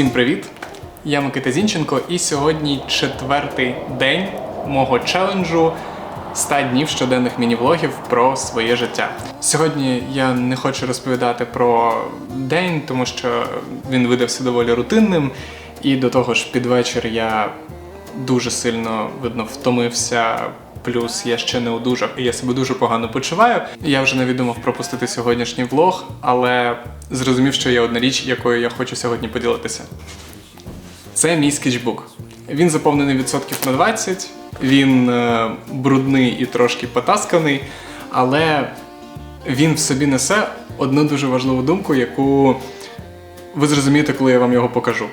Всім привіт! Я Микита Зінченко, і сьогодні четвертий день мого челенджу 100 днів щоденних міні-влогів про своє життя. Сьогодні я не хочу розповідати про день, тому що він видався доволі рутинним, і до того ж, під вечір я дуже сильно видно втомився. Плюс я ще не одужав, і я себе дуже погано почуваю. Я вже навіть думав пропустити сьогоднішній влог, але зрозумів, що є одна річ, якою я хочу сьогодні поділитися. Це мій скетчбук. Він заповнений відсотків на 20, він е, брудний і трошки потасканий, але він в собі несе одну дуже важливу думку, яку ви зрозумієте, коли я вам його покажу.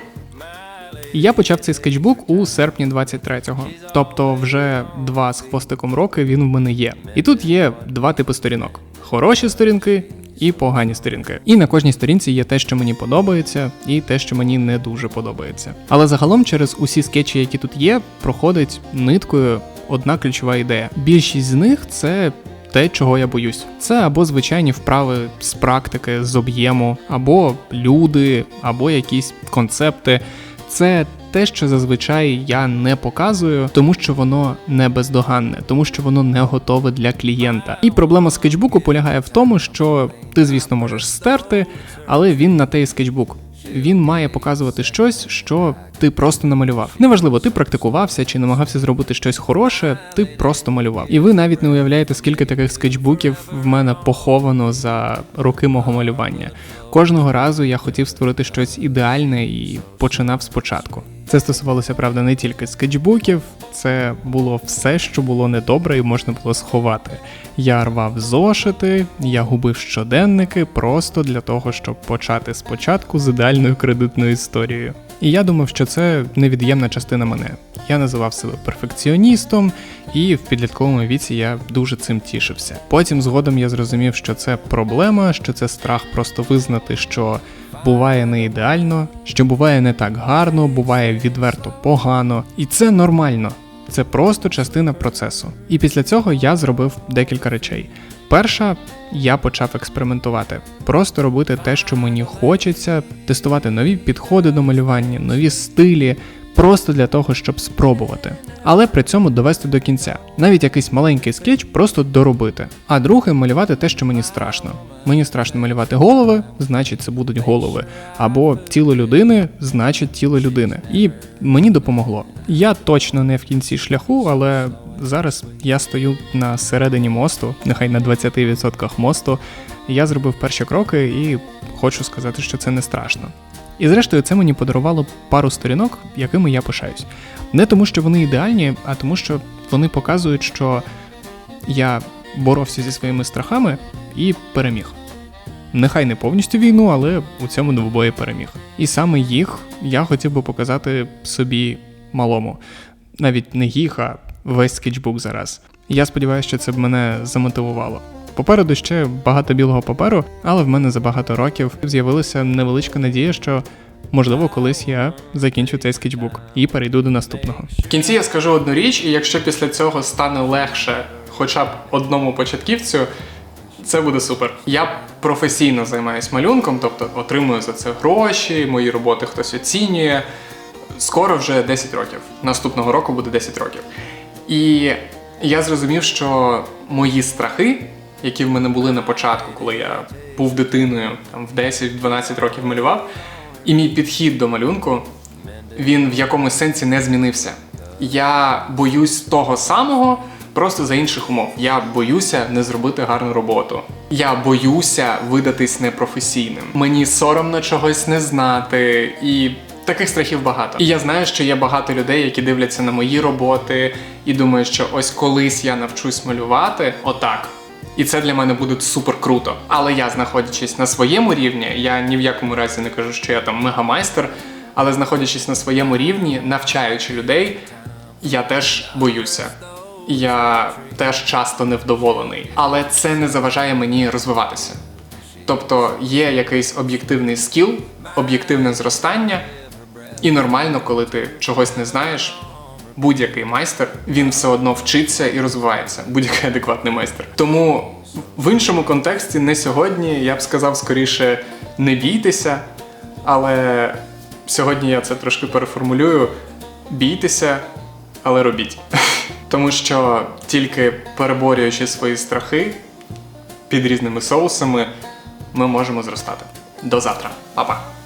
Я почав цей скетчбук у серпні 23-го, тобто вже два з хвостиком роки він в мене є. І тут є два типи сторінок: хороші сторінки і погані сторінки. І на кожній сторінці є те, що мені подобається, і те, що мені не дуже подобається. Але загалом через усі скетчі, які тут є, проходить ниткою одна ключова ідея. Більшість з них це. Те, чого я боюсь, це або звичайні вправи з практики, з об'єму, або люди, або якісь концепти. Це те, що зазвичай я не показую, тому що воно не бездоганне, тому що воно не готове для клієнта. І проблема скетчбуку полягає в тому, що ти, звісно, можеш стерти, але він на те і скетчбук. Він має показувати щось, що ти просто намалював. Неважливо, ти практикувався чи намагався зробити щось хороше, ти просто малював. І ви навіть не уявляєте, скільки таких скетчбуків в мене поховано за роки мого малювання. Кожного разу я хотів створити щось ідеальне і починав спочатку. Це стосувалося, правда, не тільки скетчбуків, це було все, що було недобре і можна було сховати. Я рвав зошити, я губив щоденники просто для того, щоб почати спочатку з ідеальною кредитною історією. І я думав, що це невід'ємна частина мене. Я називав себе перфекціоністом, і в підлітковому віці я дуже цим тішився. Потім згодом я зрозумів, що це проблема, що це страх просто визнати, що буває не ідеально, що буває не так гарно, буває відверто погано, і це нормально. Це просто частина процесу. І після цього я зробив декілька речей. Перша, я почав експериментувати, просто робити те, що мені хочеться, тестувати нові підходи до малювання, нові стилі, просто для того, щоб спробувати. Але при цьому довести до кінця. Навіть якийсь маленький скетч просто доробити. А друге малювати те, що мені страшно. Мені страшно малювати голови, значить це будуть голови. Або тіло людини, значить тіло людини. І мені допомогло. Я точно не в кінці шляху, але зараз я стою на середині мосту, нехай на 20% мосту. Я зробив перші кроки і хочу сказати, що це не страшно. І зрештою, це мені подарувало пару сторінок, якими я пишаюсь. Не тому, що вони ідеальні, а тому, що вони показують, що я боровся зі своїми страхами і переміг. Нехай не повністю війну, але у цьому двобої переміг. І саме їх я хотів би показати собі малому. Навіть не їх, а весь скетчбук зараз. Я сподіваюся, що це б мене замотивувало. Попереду ще багато білого паперу, але в мене за багато років з'явилася невеличка надія, що можливо колись я закінчу цей скетчбук і перейду до наступного. В кінці я скажу одну річ, і якщо після цього стане легше, хоча б одному початківцю. Це буде супер. Я професійно займаюся малюнком, тобто отримую за це гроші, мої роботи хтось оцінює. Скоро вже 10 років. Наступного року буде 10 років. І я зрозумів, що мої страхи, які в мене були на початку, коли я був дитиною, там в 10-12 років малював, і мій підхід до малюнку, він в якомусь сенсі не змінився. Я боюсь того самого. Просто за інших умов. Я боюся не зробити гарну роботу. Я боюся видатись непрофесійним. Мені соромно чогось не знати, і таких страхів багато. І я знаю, що є багато людей, які дивляться на мої роботи і думають, що ось колись я навчусь малювати отак. І це для мене буде супер круто. Але я, знаходячись на своєму рівні, я ні в якому разі не кажу, що я там мегамайстер, але знаходячись на своєму рівні, навчаючи людей, я теж боюся я теж часто невдоволений, але це не заважає мені розвиватися. Тобто є якийсь об'єктивний скіл, об'єктивне зростання, і нормально, коли ти чогось не знаєш будь-який майстер він все одно вчиться і розвивається, будь-який адекватний майстер. Тому в іншому контексті не сьогодні. Я б сказав скоріше не бійтеся, але сьогодні я це трошки переформулюю: бійтеся, але робіть. Тому що тільки переборюючи свої страхи під різними соусами, ми можемо зростати. До завтра, Па-па!